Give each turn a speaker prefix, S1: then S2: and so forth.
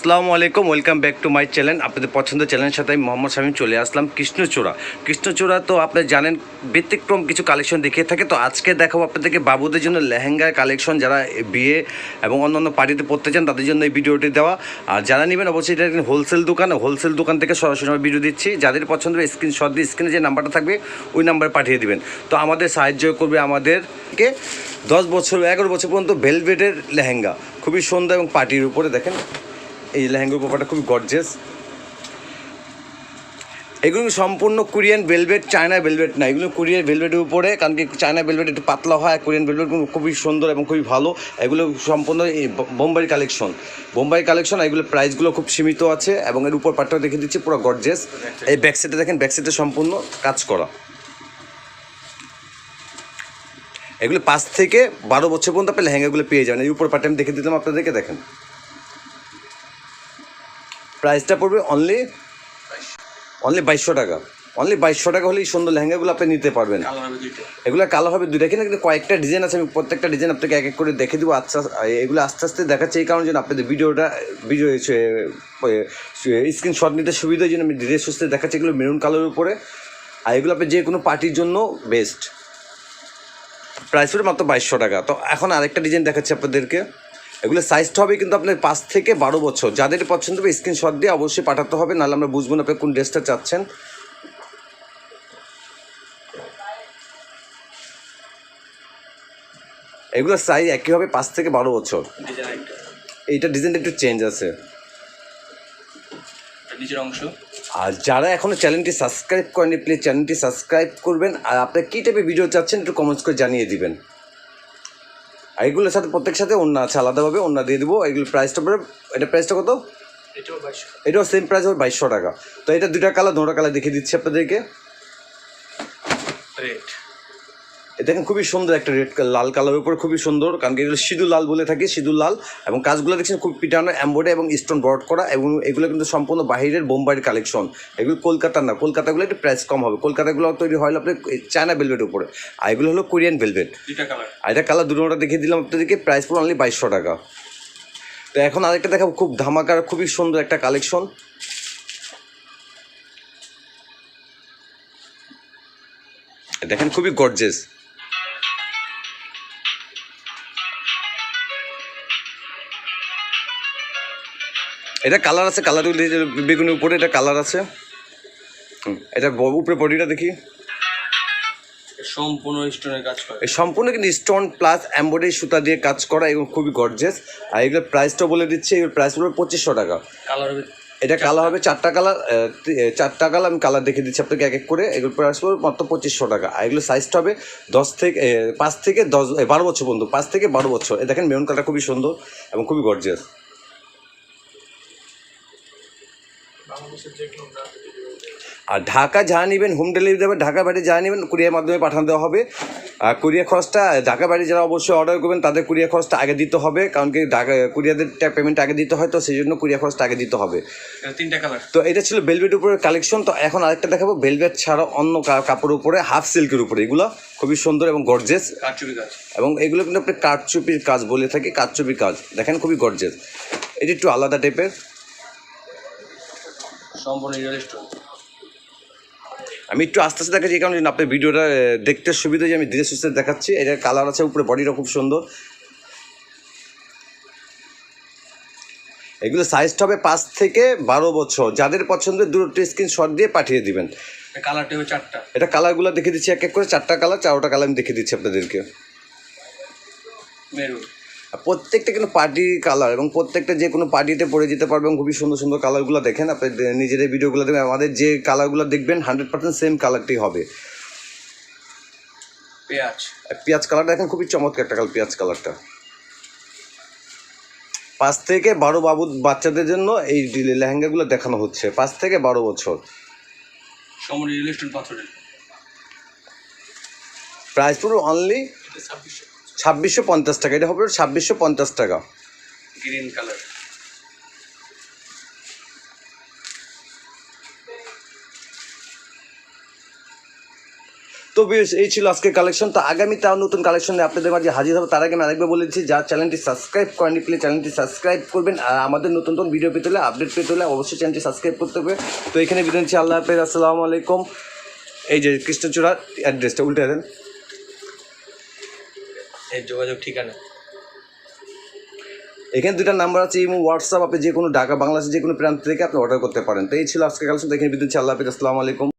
S1: আসসালামু আলাইকুম welcome back to my channel আপনাদের পছন্দের চ্যানেলের সাথে আমি মোহাম্মদ শামীম চলে আসলাম কৃষ্ণচূড়া। কৃষ্ণচূড়া তো আপনি জানেন, ব্যতিক্রম কিছু কালেকশন দেখিয়ে থাকে। তো আজকে দেখাবো আপনাদেরকে বাবুদের জন্য লেহেঙ্গার কালেকশন যারা বিয়ে এবং অন্যান্য পার্টিতে পড়তে চান, তাদের জন্য এই ভিডিওটি দেওয়া। আর যারা নেবেন, অবশ্যই এটা হোলসেল দোকান। হোলসেল দোকান থেকে সরাসরি আমি ভিডিও দিচ্ছি। যাদের পছন্দ হবে স্ক্রিনশট দিয়ে স্ক্রিনে যে নাম্বারটা থাকবে, ওই নাম্বারে পাঠিয়ে দিবেন। তো আমাদের সাহায্য করবে আমাদেরকে দশ বছর, এগারো বছর পর্যন্ত ভেলভেটের লেহেঙ্গা। খুবই সুন্দর এবং পার্টির উপরে দেখেন। এই লেহেঙ্গার ব্যাপারটা খুবই গর্জেস এগুলো সম্পূর্ণ কোরিয়ান ভেলভেট চায়না ভেলভেট না। এগুলো কোরিয়ান ভেলভেটের উপরে, কারণ কি চায়না ভেলভেট একটু পাতলা হয় কোরিয়ান ভেলভেট খুবই সুন্দর এবং খুবই ভালো। এগুলো সম্পূর্ণ এই বোম্বাই কালেকশন বোম্বাই কালেকশন এগুলো প্রাইসগুলো খুব সীমিত আছে এবং এর উপর পাটটাও দেখে দিচ্ছি, পুরো গর্জেস এই ব্যাক সাইডে দেখেন ব্যাক সাইডে সম্পূর্ণ কাজ করা। এগুলো পাঁচ থেকে বারো বছর পর্যন্ত আপনি লেহেঙ্গাগুলো পেয়ে যাবেন। এই উপর পাটটা আমি দেখে দিলাম, আপনাদেরকে দেখেন। প্রাইসটা পড়বে অনলি অনলি বাইশশো টাকা। অনলি বাইশশো টাকা হলেই সুন্দর লেহেঙ্গাগুলো আপনি নিতে পারবেন।
S2: কালার দুইটা।
S1: এগুলো কালো হবে দুটো এখানে কিন্তু কয়েকটা ডিজাইন আছে আমি প্রত্যেকটা ডিজাইন আপনাকে এক এক করে দেখে দেবো। আচ্ছা এগুলো আস্তে আস্তে দেখাচ্ছে এই কারণে যেন আপনাদের ভিডিওটা ভিডিও স্ক্রিনশট নিতে সুবিধার জন্য আমি ধীরে সুস্থে দেখাচ্ছি এগুলো মেরুন কালারের উপরে। আর এগুলো আপনি যে কোনো পার্টির জন্য বেস্ট প্রাইস মাত্র বাইশশো টাকা। তো এখন আরেকটা ডিজাইন দেখাচ্ছি আপনাদেরকে। এগুলো সাইজটা হবে কিন্তু আপনার পাঁচ থেকে বারো বছর। যাদের পছন্দ হবে স্ক্রিনশট দিয়ে অবশ্যই পাঠাতে হবে নাহলে আমরা বুঝব না আপনি কোন ড্রেসটা চাচ্ছেন। এগুলো সাইজ একই হবে পাঁচ থেকে বারো বছর। এইটা ডিজাইনটা একটু চেঞ্জ আছে।
S2: নিচের অংশ।
S1: আর যারা এখনও চ্যানেলটি সাবস্ক্রাইব করেনি প্লিজ চ্যানেলটি সাবস্ক্রাইব করবেন। আর আপনার কী টাইপের ভিডিও চাচ্ছেন একটু কমেন্টস করে জানিয়ে দিবেন। আর এগুলোর সাথে প্রত্যেক সাথে অন্য আছে আলাদাভাবে অন্য দিয়ে দেবো। এইগুলোর প্রাইসটা পরে এটা প্রাইসটা কত?
S2: এটাও
S1: সেম প্রাইস হবে বাইশশো টাকা। তো এটা দুটা কালার দুটা কালার দেখিয়ে দিচ্ছি আপনাদেরকে। এ দেখেন খুবই সুন্দর একটা রেড লাল কালারের উপর খুবই সুন্দর। কারণ কি এগুলো সিঁদুর লাল বলে থাকে সিঁদুর লাল। এবং কাজগুলো দেখছেন খুব পিটানো অ্যাম্বোডে এবং স্টোন বর্ড করা এবং এগুলো কিন্তু সম্পূর্ণ বাহিরের বোম্বাইয়ের কালেকশন। এগুলো কলকাতার না কলকাতাগুলো একটু প্রাইস কম হবে। কলকাতাগুলো তৈরি হয় আপনার চায়না ভেলভেটের উপরে। আর এগুলো হলো কোরিয়ান ভেলভেট। আর এটা কালার দুটোটা দেখিয়ে দিলাম আপনাদেরকে প্রাইস পড়ে অনলি বাইশশো টাকা। তো এখন আরেকটা দেখাবো খুব ধামাকার খুবই সুন্দর একটা কালেকশন। দেখেন খুবই গর্জেস এটা কালার আছে কালার বেগুনের উপরে এটা কালার আছে। এটা উপরে বডিটা দেখি।
S2: সম্পূর্ণ স্টোনের কাজ করে।
S1: সম্পূর্ণ কিন্তু স্টোন প্লাস এম্বয়ডারি সুতা দিয়ে কাজ করা এবং খুবই গর্জেস আর এগুলোর প্রাইসটা বলে দিচ্ছে এগুলোর প্রাইস পড়বে পঁচিশশো টাকা।
S2: কালার হবে
S1: এটা কালার হবে চারটা কালার চারটা কালার আমি কালার দেখে দিচ্ছি আপনাকে এক এক করে। এগুলো প্রাইস পড়বে মাত্র পঁচিশশো টাকা। আর এগুলো সাইজটা হবে দশ থেকে পাঁচ থেকে দশ বারো বছর পর্যন্ত পাঁচ থেকে বারো বছর। এ দেখেন মেরুন কালারটা খুবই সুন্দর এবং খুবই গর্জিয়াস আর ঢাকা যা নেবেন হোম ডেলিভারি দেবে ঢাকা বাড়ি যা নেবেন কুরিয়ার মাধ্যমে পাঠানো দেওয়া হবে। আর কুরিয়ার খরচটা ঢাকা বাড়ি যারা অবশ্যই অর্ডার করবেন তাদের কুরিয়ার খরচটা আগে দিতে হবে কারণ কি ঢাকা কুরিয়ারদের পেমেন্ট আগে দিতে হয় তো সেই জন্য কুরিয়ার খরচটা আগে দিতে হবে।
S2: তিনটা কালার
S1: তো এটা ছিল বেলভেট উপরের কালেকশন তো এখন আরেকটা দেখাবো বেলভেট ছাড়া অন্য কাপড়ের উপরে হাফ সিল্কের উপরে। এগুলো খুবই সুন্দর এবং গর্জেস এবং এগুলো কিন্তু আপনি কাঠচুপির কাজ বলে থাকি কাঠচুপির কাজ। দেখেন খুবই গর্জেস এটি একটু আলাদা টাইপের
S2: সম্পূর্ণ রিয়েল স্টোন
S1: আমি একটু আস্তে আস্তে দেখাচ্ছি এই কারণে আপনার ভিডিওটা দেখতে সুবিধা যে আমি ধীরে সুস্থে দেখাচ্ছি। এটার কালার আছে উপরে বডিটা খুব সুন্দর। এগুলো সাইজটা হবে পাঁচ থেকে বারো বছর। যাদের পছন্দের দূরত্ব স্ক্রিনশট দিয়ে পাঠিয়ে দিবেন।
S2: কালারটা হবে চারটা।
S1: এটা কালারগুলো দেখে দিচ্ছি এক এক করে। চারটা কালার চারোটা কালার আমি দেখে দিচ্ছি আপনাদেরকে।
S2: মেরুন।
S1: প্রত্যেকটা কিন্তু পার্টি কালার এবং প্রত্যেকটা যে কোনো পার্টিতে পরে যেতে পারবে এবং খুবই সুন্দর সুন্দর কালারগুলো দেখেন। আপনি নিজেদের ভিডিওগুলো দেখবেন আমাদের যে কালারগুলো দেখবেন হান্ড্রেড পার্সেন্ট সেম কালারটি হবে।
S2: পেঁয়াজ।
S1: পেঁয়াজ কালারটা দেখেন খুবই চমৎকার একটা কালার পেঁয়াজ কালারটা পাঁচ থেকে বারো বাবু বাচ্চাদের জন্য এই লেহেঙ্গাগুলো দেখানো হচ্ছে পাঁচ থেকে বারো বছর।
S2: পাথরের।
S1: প্রাইস পুরো অনলি
S2: ছাব্বিশশো।
S1: ছাব্বিশশো পঞ্চাশ টাকা এটা হবে ছাব্বিশশো পঞ্চাশ টাকা।
S2: গ্রিন কালার
S1: তো বেশ এই ছিল আজকে কালেকশন তো আগামীতে আরও নতুন কালেকশন আপনাদের মাঝে হাজির হবে। তার আগে আমি আরেকবার বলে দিচ্ছি যার চ্যানেলটি সাবস্ক্রাইব করেনি প্লিজ চ্যানেলটি সাবস্ক্রাইব করবেন। আর আমাদের নতুন নতুন ভিডিও পেতে হলে আপডেট পেতে হলে অবশ্যই চ্যানেলটি সাবস্ক্রাইব করতে হবে। তো এখানে বিদায় আল্লাহ হাফেজ আসসালামু আলাইকুম। এই যে কৃষ্ণচূড়ার অ্যাড্রেসটা উল্টে দেন।
S2: এর যোগাযোগ ঠিকানা?
S1: এখানে দুটা নাম্বার আছে এবং হোয়াটসঅ্যাপ আপনি যে কোনো ঢাকা, বাংলাদেশের যে কোনো প্রান্ত থেকে আপনি অর্ডার করতে পারেন। তো এই ছিল আজকে কালেকশন এখানে বিদ্যুৎ আল্লাহ হাফিজ, আসসালামু আলাইকুম।